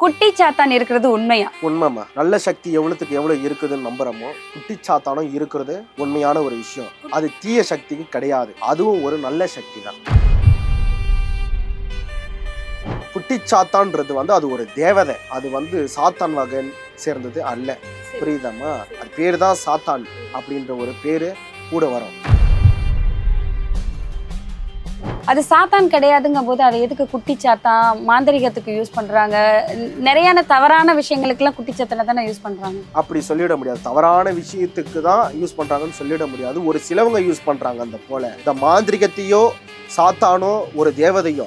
குட்டி சாத்தான் இருக்கிறது உண்மையா? உண்மைமா நல்ல சக்தி எவ்வளவுக்கு எவ்வளவு இருக்குதுன்னு நம்புறோமோ குட்டிச்சாத்தானம் இருக்கிறது உண்மையான ஒரு விஷயம். அது தீய சக்திக்கு கிடையாது. அதுவும் ஒரு நல்ல சக்தி தான் குட்டிச்சாத்தான்றது வந்து அது ஒரு தேவதை. அது வந்து சாத்தான் வகை சேர்ந்தது அல்ல. புரியுதாம்மா? அது பேர் தான் சாத்தான் அப்படின்ற ஒரு பேரு கூட வரும். அது சாத்தான் கிடையாதுங்கும் போது அதை எதுக்கு குட்டிச்சாத்தான் மாந்திரிகத்துக்கு யூஸ் பண்றாங்க? நிறையான தவறான விஷயங்களுக்கெல்லாம் குட்டிச்சாத்தனை தானே யூஸ் பண்றாங்க. அப்படி சொல்லிட முடியாது. தவறான விஷயத்துக்கு தான் யூஸ் பண்றாங்கன்னு சொல்லிட முடியாது. ஒரு சிலவங்க யூஸ் பண்றாங்க அந்த போல. இந்த மாந்திரிகத்தையோ சாத்தானோ ஒரு தேவதையோ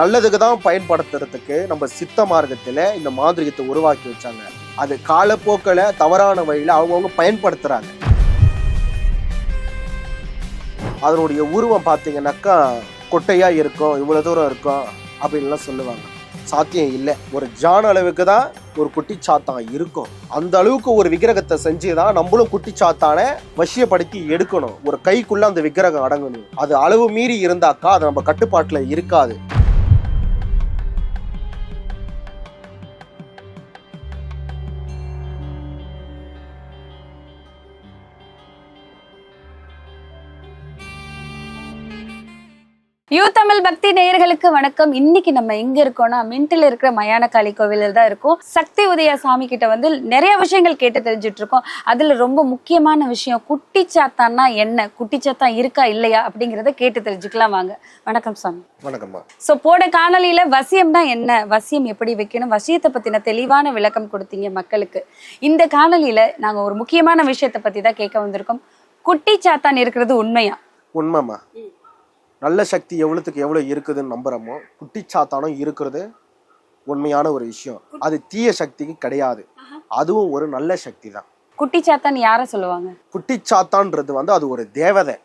நல்லதுக்கு தான் பயன்படுத்துறதுக்கு நம்ம சித்த மார்க்கத்தில் இந்த மாந்திரிகத்தை உருவாக்கி வச்சாங்க. அது காலப்போக்கில் தவறான வழியில் அவங்கவுங்க பயன்படுத்துகிறாங்க அதனுடைய உருவம் பார்த்தீங்கன்னாக்கா கொட்டையா இருக்கும் இவ்வளவு தூரம் இருக்கும் அப்படின்லாம் சொல்லுவாங்க. சாத்தியம் இல்லை. ஒரு ஜான் அளவுக்கு தான் ஒரு குட்டி சாத்தான் இருக்கும். அந்த அளவுக்கு ஒரு விக்கிரகத்தை செஞ்சு தான் நம்மளும் குட்டி சாத்தானை வசியப்படுத்தி எடுக்கணும். ஒரு கைக்குள்ள அந்த விக்கிரகம் அடங்கணும். அது அளவு மீறி இருந்தாக்கா அது நம்ம கட்டுப்பாட்டில் இருக்காது. யூ தமிழ் பக்தி நேயர்களுக்கு வணக்கம். இன்னைக்கு நம்ம எங்க இருக்கோம்னா மின்ட்டில் இருக்கிற மயானகாளி கோவிலில் தான் இருக்கோம். சக்தி உதயா சாமி கிட்ட வந்து நிறைய விஷயங்கள் கேட்டு தெரிஞ்சுட்டு இருக்கோம். அதுல ரொம்ப முக்கியமான விஷயம் குட்டி சாத்தான்னா என்ன? குட்டி சாத்தான் இருக்கா இல்லையா? அப்படிங்கறத கேட்டு தெரிஞ்சுக்கலாம் வாங்க. வணக்கம் சாமி வணக்கம்மா. சோ போன காணொலியில வசியம்னா என்ன? வசியம் எப்படி வைக்கணும்? வசியத்தை பத்தின தெளிவான விளக்கம் கொடுத்தீங்க மக்களுக்கு. இந்த காணொலியில நாங்க ஒரு முக்கியமான விஷயத்தை பத்தி தான் கேட்க வந்திருக்கோம். குட்டி சாத்தான் இருக்கிறது உண்மையா? உண்மைம்மா. நல்ல சக்தி எவ்வளவுக்கு எவ்வளவு இருக்குதுன்னு நம்புறோமோ குட்டிச்சாத்தானம் இருக்கிறது உண்மையான ஒரு விஷயம். அது தீய சக்திக்கு கிடையாது. அதுவும் ஒரு நல்ல சக்தி தான். குட்டி சாத்தான் யார சொல்லுவாங்க? குட்டிச்சாத்தான்றது வந்து அது ஒரு தேவதை.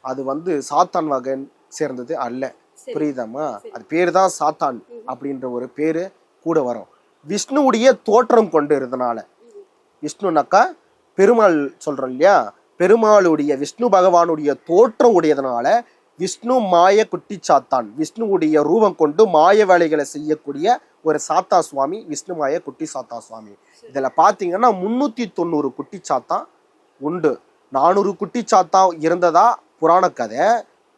அது வந்து சாத்தான் வகன் சேர்ந்தது அல்ல. புரியுதாம்மா? அது பேர் தான் சாத்தான் அப்படின்ற ஒரு பேரு கூட வரும். விஷ்ணுவுடைய தோற்றம் கொண்டு இருந்தனால. விஷ்ணுனாக்கா பெருமாள் சொல்றோம் இல்லையா? பெருமாளுடைய விஷ்ணு பகவானுடைய தோற்றம் உடையதுனால விஷ்ணு மாய குட்டி சாத்தான். விஷ்ணுவுடைய ரூபம் கொண்டு மாய வேலைகளை செய்யக்கூடிய ஒரு சாத்தா சுவாமி விஷ்ணு மாய குட்டி சாத்தா சுவாமி. இதில் பார்த்தீங்கன்னா முன்னூற்றி தொண்ணூறு குட்டிச்சாத்தான் உண்டு. நானூறு குட்டிச்சாத்தா இருந்ததா புராண கதை.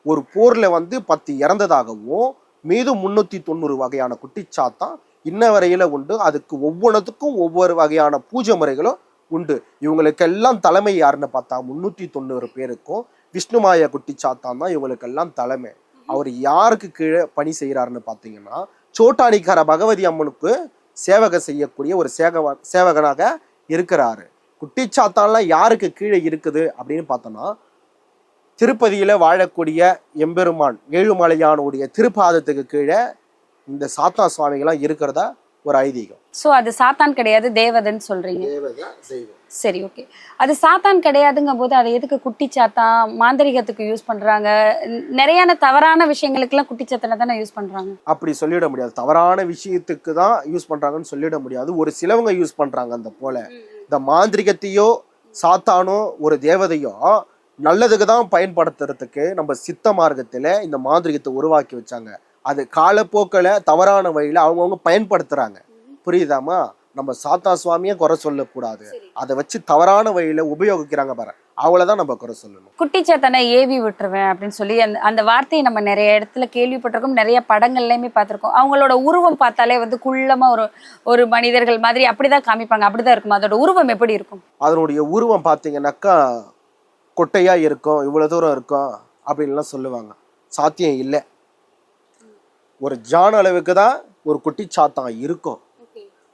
ஒரு போரில் வந்து பத்து இறந்ததாகவும் மீதும் முன்னூற்றி தொண்ணூறு வகையான குட்டிச்சாத்தான் இன்ன வரையில் உண்டு. அதுக்கு ஒவ்வொன்றுத்துக்கும் ஒவ்வொரு வகையான பூஜை முறைகளும் உண்டு. இவங்களுக்கெல்லாம் தலைமை யாருன்னு பார்த்தா முன்னூற்றி தொண்ணூறு பேருக்கும் விஷ்ணுமாய குட்டிச்சாத்தான் தான் இவங்களுக்கெல்லாம் தலைமை. அவர் யாருக்கு கீழே பணி செய்கிறாருன்னு பார்த்தீங்கன்னா சோட்டானிக்கார பகவதி அம்மனுக்கு சேவகம் செய்யக்கூடிய ஒரு சேக சேவகனாக இருக்கிறாரு. குட்டிச்சாத்தான்லாம் யாருக்கு கீழே இருக்குது அப்படின்னு பார்த்தோம்னா திருப்பதியில் வாழக்கூடிய எம்பெருமான் ஏழுமலையானுடைய திருப்பாதத்துக்கு கீழே இந்த சாத்தா சுவாமிகள்லாம் இருக்கிறதா ஒரு ஐதீகம். சோ அது சாத்தான் கிடையாது தேவதைன்னு சொல்றீங்க. செய்வோம் சரி ஓகே அது சாத்தான் கிடையாதுங்கும் போது அதை எதுக்கு குட்டி சாத்தான் மாந்திரிகத்துக்கு யூஸ் பண்றாங்க? நிறையான தவறான விஷயங்களுக்கெல்லாம் குட்டி சாத்தனை தானே யூஸ் பண்றாங்க. அப்படி சொல்லிட முடியாது. தவறான விஷயத்துக்கு தான் யூஸ் பண்றாங்கன்னு சொல்லிட முடியாது. ஒரு சிலவங்க யூஸ் பண்றாங்க அந்த போல. இந்த மாந்திரிகத்தையோ சாத்தானோ ஒரு தேவதையோ நல்லதுக்கு தான் பயன்படுத்துறதுக்கு நம்ம சித்த மார்க்கத்துல இந்த மாந்திரிகத்தை உருவாக்கி வச்சாங்க. அது காலப்போக்கில் தவறான வழியில அவங்கவுங்க பயன்படுத்துறாங்க. புரியுதாமா நம்ம சாத்தா சுவாமியை குறை சொல்லக்கூடாது. அதை வச்சு தவறான வழியில உபயோகிக்கிறாங்க பாரு. அவளதான் நம்ம குறை சொல்லணும். குட்டி சாத்தானை ஏவி விட்டுருவேன் அப்படின்னு சொல்லி அந்த அந்த வார்த்தையை நம்ம நிறைய இடத்துல கேள்விப்பட்டிருக்கோம். நிறைய படங்கள்லயுமே பார்த்திருக்கோம். அவங்களோட உருவம் பார்த்தாலே வந்து குள்ளமா ஒரு ஒரு மனிதர்கள் மாதிரி அப்படிதான் காமிப்பாங்க. அப்படிதான் இருக்கும்? அதோட உருவம் எப்படி இருக்கும்? அதனுடைய உருவம் பார்த்தீங்கன்னாக்கா கொட்டையா இருக்கும் இவ்வளவு தூரம் இருக்கும் அப்படின்லாம் சொல்லுவாங்க. சாத்தியம் இல்லை. ஒரு ஜான் அளவுக்கு தான் ஒரு குட்டிச்சாத்தான் இருக்கும்.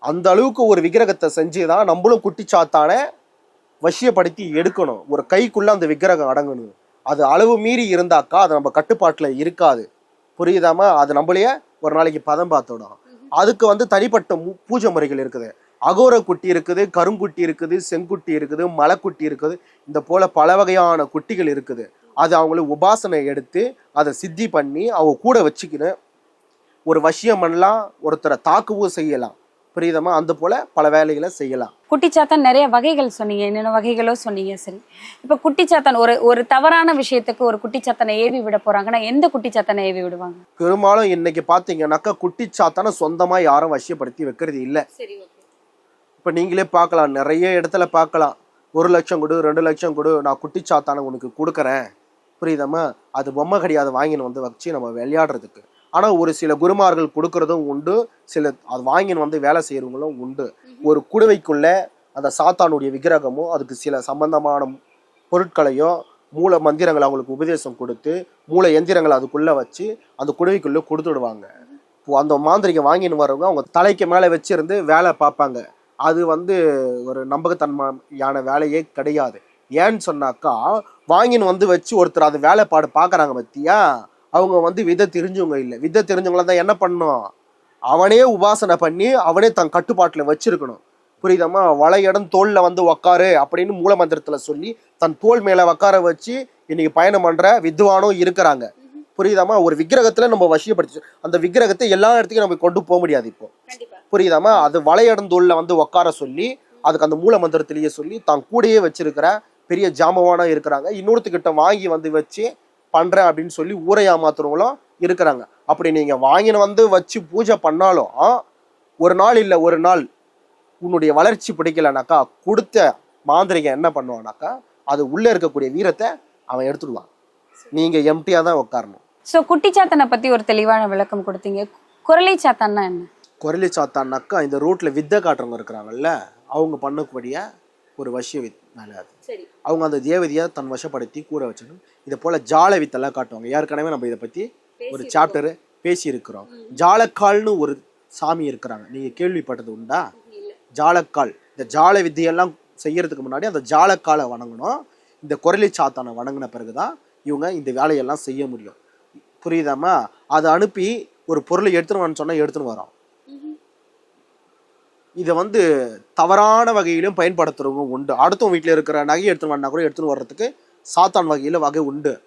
அந்த அளவுக்கு ஒரு விக்கிரகத்தை செஞ்சு தான் நம்மளும் குட்டிச்சாத்தானை வசியப்படுத்தி எடுக்கணும். ஒரு கைக்குள்ள அந்த விக்கிரகம் அடங்கணும். அது அளவு மீறி இருந்தாக்கா அது நம்ம கட்டுப்பாட்டுல இருக்காது. புரியுதாம அது நம்மளையே ஒரு நாளைக்கு பதம் பார்த்துடும். அதுக்கு வந்து தனிப்பட்ட பூஜை முறைகள் இருக்குது. அகோர குட்டி இருக்குது கருங்குட்டி இருக்குது செங்குட்டி இருக்குது மலைக்குட்டி இருக்குது. இந்த போல பல வகையான குட்டிகள் இருக்குது. அது அவங்களுக்கு உபாசனை எடுத்து அதை சித்தி பண்ணி அவங்க கூட வச்சுக்கின்னு ஒரு வசியம் பண்ணலாம் ஒருத்தரை தாக்கவும் செய்யலாம். புரியுதமா அந்த போல பல வேலைகளை செய்யலாம். குட்டிச்சாத்தான் நிறைய வகைகள் சொன்னீங்க. என்னென்ன வகைகளோ சொன்னீங்க. சரி. இப்ப குட்டிச்சாத்தான் ஒரு ஒரு தவறான விஷயத்துக்கு ஒரு குட்டிச்சாத்தனை ஏவி விட போறாங்கன்னா எந்த குட்டிச்சாத்தனை ஏவி விடுவாங்க? பெரும்பாலும் இன்னைக்கு பாத்தீங்கன்னாக்கா குட்டிச்சாத்தான சொந்தமா யாரும் வசியப்படுத்தி வைக்கிறது இல்ல. சரி இப்ப நீங்களே பார்க்கலாம் நிறைய இடத்துல பார்க்கலாம் ஒரு லட்சம் கொடு ரெண்டு லட்சம் கொடு நான் குட்டிச்சாத்தான உனக்கு கொடுக்குறேன். புரியுதமா அது பொம்மை கிடையாது வாங்கின்னு வந்து வச்சு நம்ம விளையாடுறதுக்கு. ஆனா ஒரு சில குருமார்கள் கொடுக்கறதும் உண்டு. சில அது வாங்கின்னு வந்து வேலை செய்யறவங்களும் உண்டு. ஒரு குடுவைக்குள்ள அந்த சாத்தானுடைய விக்கிரகமோ அதுக்கு சில சம்பந்தமான பொருட்களையோ மூல மந்திரங்களை அவங்களுக்கு உபதேசம் கொடுத்து மூல எந்திரங்களை அதுக்குள்ள வச்சு அந்த குடுவைக்குள்ள கொடுத்துடுவாங்க. அந்த மாந்திரிகம் வாங்கின்னு வரவங்க அவங்க தலைக்கு மேலே வச்சிருந்து வேலை பார்ப்பாங்க. அது வந்து ஒரு நம்பகத்தன்மையான வேலையே கிடையாது. ஏன்னு சொன்னாக்கா வாங்கின்னு வந்து வச்சு ஒருத்தர் அது வேலைப்பாடு பார்க்கறாங்க பத்தியா? அவங்க வந்து விதை தெரிஞ்சவங்க இல்லை. விதை தெரிஞ்சவங்கள தான் என்ன பண்ணும்? அவனே உபாசனை பண்ணி அவனே தன் கட்டுப்பாட்டில் வச்சிருக்கணும். புரியுதம்மா? வளையடம் தோல்ல வந்து உக்காரு அப்படின்னு மூல மந்திரத்துல சொல்லி தன் தோல் மேல உக்கார வச்சு இன்னைக்கு பயணம் பண்ற வித்வானும் இருக்கிறாங்க. புரியுதாமா ஒரு விக்கிரகத்துல நம்ம வசியப்படுத்தி அந்த விக்கிரகத்தை எல்லா இடத்துக்கும் நம்ம கொண்டு போக முடியாது இப்போ. புரியுதாமா அது வளையடந்தோல்ல வந்து உட்கார சொல்லி அதுக்கு அந்த மூல மந்திரத்திலேயே சொல்லி தான் கூடயே வச்சிருக்கிற பெரிய ஜாமவானா இருக்கிறாங்க. இன்னொருத்துக்கிட்ட வாங்கி வந்து வச்சு பண்றேன் அப்படின்னு சொல்லி ஊரை ஏமாத்துறவங்களும் இருக்கிறாங்க. அப்படி நீங்க வாங்கின வந்து வச்சு பூஜை பண்ணாலும் ஒரு நாள் இல்ல ஒரு நாள் உன்னுடைய வளர்ச்சி பிடிக்கலனாக்கா கொடுத்த மாந்திரிகம் என்ன பண்ணுவானாக்கா அது உள்ள இருக்கக்கூடிய வீரத்தை அவன் எடுத்துடுவான். நீங்க எம்டியா தான் உட்காரணும் சோ குட்டிச்சாத்தனை பத்தி ஒரு தெளிவான விளக்கம் கொடுத்தீங்க. குரலை சாத்தான்னா என்ன? குரலி சாத்தான்னாக்கா இந்த ரோட்ல வித்தை காட்டுறவங்க இருக்கிறாங்கல்ல அவங்க பண்ணக்கூடிய ஒரு வசிய வித் வேலை அது. அவங்க அந்த தேவதையை தன் வசப்படுத்தி கூட வச்சிடும் இதை போல ஜால வித்தெல்லாம் காட்டுவாங்க ஏற்கனவே நம்ம இதை பத்தி ஒரு சாப்டர் பேசி இருக்கிறோம் ஜாலக்கால்னு ஒரு சாமி இருக்கிறாங்க. நீங்க கேள்விப்பட்டது உண்டா? ஜாலக்கால். இந்த ஜால வித்தையெல்லாம் செய்யறதுக்கு முன்னாடி அந்த ஜாலக்காலை வணங்கணும். இந்த குரலி சாத்தானை வணங்கின பிறகுதான் இவங்க இந்த வேலையெல்லாம் செய்ய முடியும். புரியுதாம்மா? அதை அனுப்பி ஒரு பொருளை எடுத்துன்னு வரணும்னு சொன்னா எடுத்துன்னு வரோம். இதை வந்து தவறான வகையிலும் பயன்படுத்துறவங்க உண்டு. அடுத்தவங்க வீட்டில் இருக்கிற நகையை எடுத்துன்னு வரனா கூட எடுத்துன்னு வர்றதுக்கு சாத்தான் வகையில வகை உண்டு.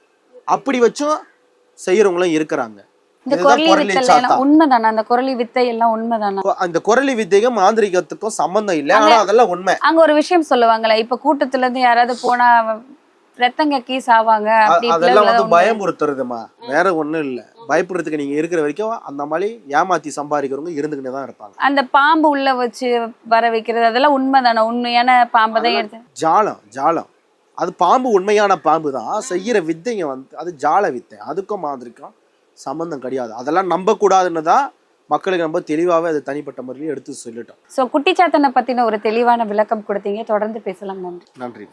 அப்படி வச்சும் செய்யறவங்களும் இருக்கிறாங்க. இந்த குரலி வித்தை. எல்லாம் உண்மைதானா? அந்த குரலி வித்தைக்கும் மாந்திரிகத்துக்கும் சம்பந்தம் இல்லை. ஆனா அதெல்லாம் உண்மை. அங்க ஒரு விஷயம் சொல்லுவாங்கல்ல இப்ப கூட்டத்துல இருந்து யாராவது போனா சாவாங்க அ- அப்படி அதெல்லாம் வந்து. பயமுறுத்துறதுமா வேற ஒண்ணும் இல்ல. பயப்படுறதுக்கு நீங்க இருக்கிற வரைக்கும் அந்த மாதிரி ஏமாத்தி சம்பாதிக்கிறவங்க இருந்துக்கிட்டே தான் இருப்பாங்க. அந்த பாம்பு உள்ள வச்சு வர வைக்கிறது அதெல்லாம் உண்மைதானா? உண்மையான பாம்பை தான் எடுத்து ஜாலம் ஜாலம். அது பாம்பு உண்மையான பாம்பு தான். செய்யற வித்தைங்க வந்து அது ஜால வித்தை. அதுக்கும் மாதிரிக்கும் சம்பந்தம் கிடையாது. அதெல்லாம் நம்ப கூடாதுன்னு தான் மக்களுக்கு ரொம்ப தெளிவாவே அது தனிப்பட்ட முறையில் எடுத்து சொல்லிட்டோம். சோ குட்டிச்சாத்தனை பத்தின ஒரு தெளிவான விளக்கம் கொடுத்தீங்க. தொடர்ந்து பேசலாம். நன்றி. நன்றி